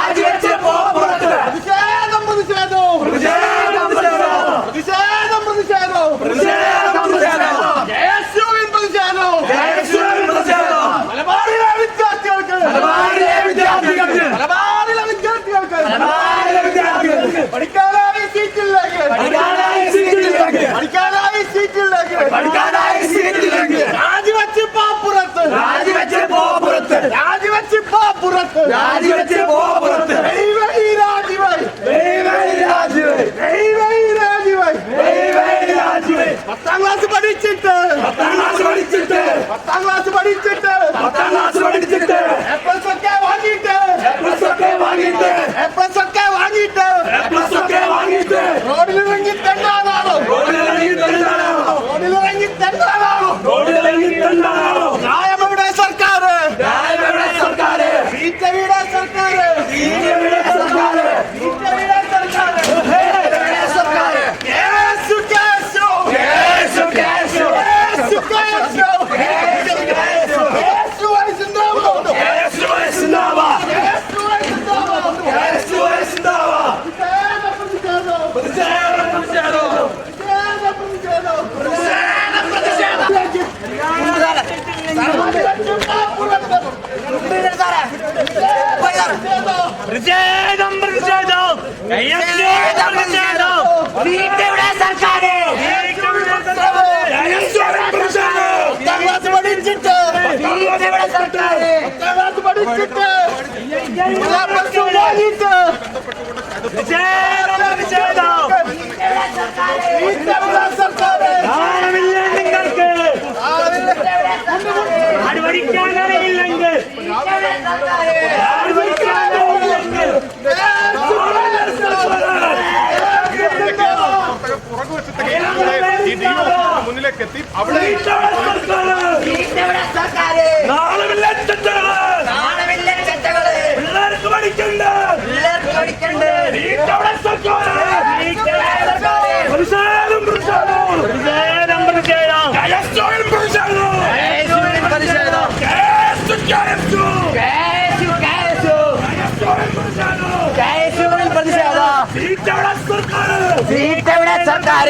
പുറത്ത് രാജിവെച്ച് പോ പുറത്ത് പ്രതിഷേധം. പ്രതിഷേധവും പ്രതിഷേധം. പ്രതിഷേധം പ്രതിഷേധം. പ്രതിഷേധവും പ്രതിഷേധം പ്രതിഷേധം. യേശുവിൻ പ്രതിഷേധവും യേശുവിൻ പ്രതിഷേധം. മലബാറിലെ വിദ്യാർത്ഥികൾക്ക്. മലബാറിലെ വിദ്യാർത്ഥികൾക്ക്. മലബാറിലെ വിദ്യാർത്ഥികൾക്ക്. മലബാറിലെ വിദ്യാർത്ഥികൾക്ക്. പഠിക്കാനായി സീറ്റിലേക്ക്. പഠിക്കാനായ സീറ്റിലേക്ക്. പഠിക്കാനായി സീറ്റിലേക്ക്. പഠിക്കാനായ സീറ്റിലേക്ക്. രാജിവെച്ചിപ്പോ പുറത്ത് രാജിവെച്ച് പോ പുറത്ത് പത്താം ക്ലാസ് പഠിച്ചിട്ട്. പത്താം ക്ലാസ് പഠിച്ചിട്ട്. എപ്ലസ് ഒക്കെ വാങ്ങിയിട്ട്. എപ്ലസ് ഒക്കെ വാങ്ങിയിട്ട്. എപ്ലസ് ഒക്കെ വാങ്ങിയിട്ട്. എപ്ലസ് ഒക്കെ വാങ്ങിയിട്ട്. റോഡിലിറങ്ങി തെണ്ടാണോ റോഡിലിറങ്ങി തെണ്ടാണോ റോഡിലിറങ്ങി തെണ്ടാണോ റോഡിലിറങ്ങി തെണ്ടാണോ ന്യായം എവിടെ സർക്കാർ ന്യായം എവിടെ സർക്കാർ വീട്ട വീട സർക്കാർ പ്രതിഷേധം പ്രതിഷേധം. പ്രതിഷേധം. വീട്ടിവിടെ സർക്കാർ പഠിച്ചിട്ട്. പഠിച്ചിട്ട്. നാണമില്ല നിങ്ങൾക്ക്. അടിവരിക്കാൻ അറിയില്ലെങ്കിൽ അടിവരിക്കാൻ അറിയില്ലെങ്കിൽ പുറകു വശത്തേക്ക് മുന്നിലേക്ക് എത്തി. അവിടെ सीट तेवढ्या सरकार सीट तेवढ्या सरकार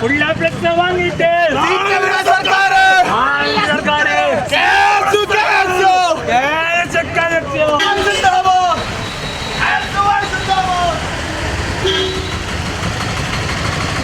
பிள்ளை பிரச்சனை வாங்கிட்டு